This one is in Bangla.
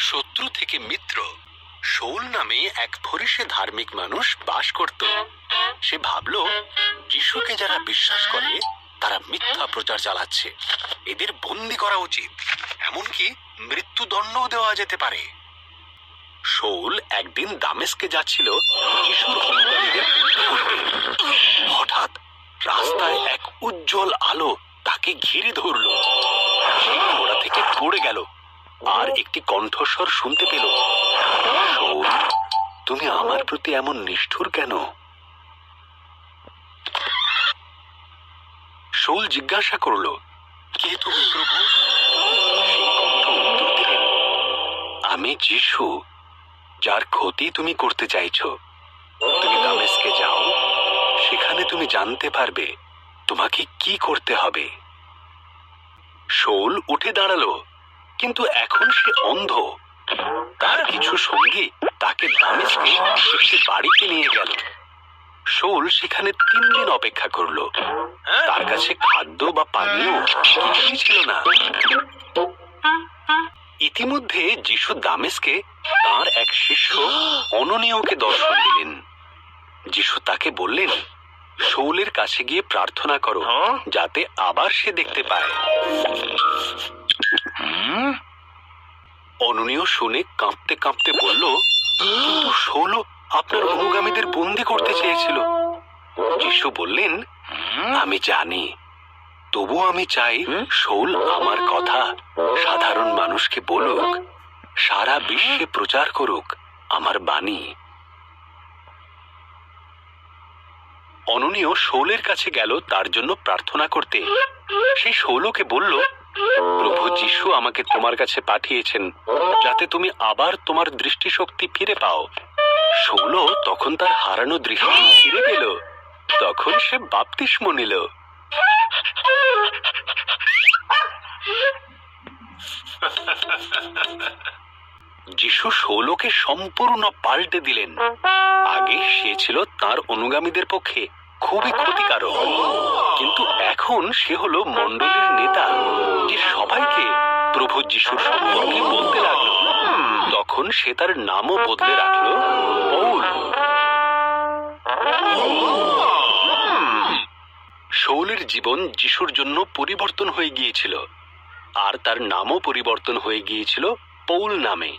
শত্রু থেকে মিত্র। শৌল নামে এক ফরিসে ধার্মিক মানুষ বাস করত। সে ভাবল, যিশুকে যারা বিশ্বাস করে, তারা মিথ্যা প্রচার চালাচ্ছে। এদের বন্দি করা উচিত। এমনকি মৃত্যুদণ্ডও দেওয়া যেতে পারে। শৌল একদিন দামেস্কে যাচ্ছিল হঠাৎ রাস্তায় এক উজ্জ্বল আলো তাকে ঘিরে ধরল। সে ঘোড়া থেকে পড়ে গেল। আর একটি কণ্ঠস্বর শুনতে পেল। তুমি আমার প্রতি এমন নিষ্ঠুর কেন? শৌল জিজ্ঞাসা করল, কে তুমি প্রভু? আমি যিশু, যার ক্ষতি তুমি করতে চাইছো। তুমি দামেস্কে যাও, সেখানে তুমি জানতে পারবে তোমাকে কি করতে হবে। শোল উঠে দাঁড়াল। কিন্তু এখন সে অন্ধ। তার কিছু সঙ্গী তাকে দামেস্কে একটি বাড়িতে নিয়ে গেল। শোল সেখানে তিন দিন অপেক্ষা করল। তার কাছে খাদ্য বা পানীয় কিছুই ছিল না। ইতিমধ্যে যিশু দামেস্কে তার এক শিষ্য অননীয়কে দর্শন দিলেন। যিশু তাকে বললেন শৌলের কাছে গিয়ে প্রার্থনা করো যাতে আবার সে দেখতে পায়। অননীয় শুনে কাঁপতে কাঁপতে বলল কিন্তু শৌল আপনার অনুগামীদের বন্দি করতে চেয়েছিল। যিশু বললেন আমি জানি। তবু আমি চাই শৌল আমার কথা। সাধারণ মানুষকে বলুক সারা বিশ্বে প্রচার করুক আমার বাণী। অননীয় শৌলের কাছে গেল তার জন্য প্রার্থনা করতে। সেই শৌলকে বলল প্রভু যিশু আমাকে তোমার কাছে পাঠিয়েছেন, যাতে তুমি আবার তোমার দৃষ্টিশক্তি ফিরে পাও। শৌল তখন তার হারানো দৃষ্টি ফিরে পেল। তখন সে বাপতিস্ম নিল। যিশু শৌলকে সম্পূর্ণ পাল্টে দিলেন। আগে সে ছিল তার অনুগামীদের পক্ষে। খুবই ক্ষতিকারক। কিন্তু এখন সে হলো মণ্ডলীর নেতা। যে সবাইকে প্রভু যিশুর সম্পর্কে বলতে লাগল। তখন সে তার নামও বদলে রাখল, পৌল। শৌলের জীবন যিশুর জন্য পরিবর্তন হয়ে গিয়েছিল। আর তার নামও পরিবর্তন হয়ে গিয়েছিল পৌল নামে।